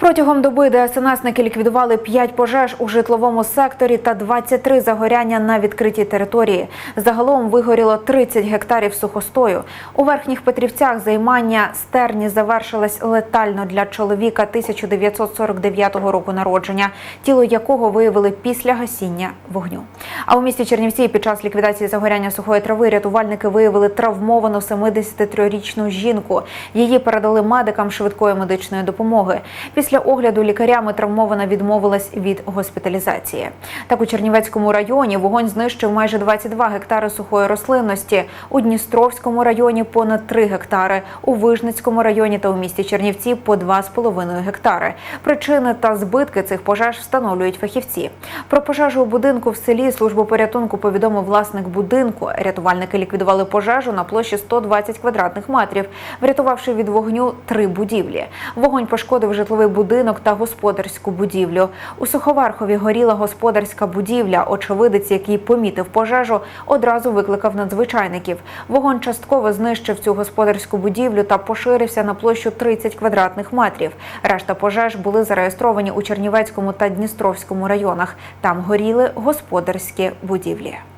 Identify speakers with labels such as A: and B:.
A: Протягом доби ДСНСники ліквідували 5 пожеж у житловому секторі та 23 загоряння на відкритій території. Загалом вигоріло 30 гектарів сухостою. У верхніх Петрівцях займання стерні завершилось летально для чоловіка 1949 року народження, тіло якого виявили після гасіння вогню. А у місті Чернівці під час ліквідації загоряння сухої трави рятувальники виявили травмовану 73-річну жінку. Її передали медикам швидкої медичної допомоги. Після огляду лікарями травмована відмовилась від госпіталізації. Так у Чернівецькому районі вогонь знищив майже 22 гектари сухої рослинності. У Дністровському районі понад 3 гектари, у Вижницькому районі та у місті Чернівці по 2,5 гектари. Причини та збитки цих пожеж встановлюють фахівці. Про пожежу у будинку в селі службу порятунку повідомив власник будинку. Рятувальники ліквідували пожежу на площі 120 квадратних метрів, врятувавши від вогню три будівлі. Вогонь пошкодив житловий будинок та господарську будівлю. У Суховерхові горіла господарська будівля. Очевидець, який помітив пожежу, одразу викликав надзвичайників. Вогонь частково знищив цю господарську будівлю та поширився на площу 30 квадратних метрів. Решта пожеж були зареєстровані у Чернівецькому та Дністровському районах. Там горіли господарські будівлі.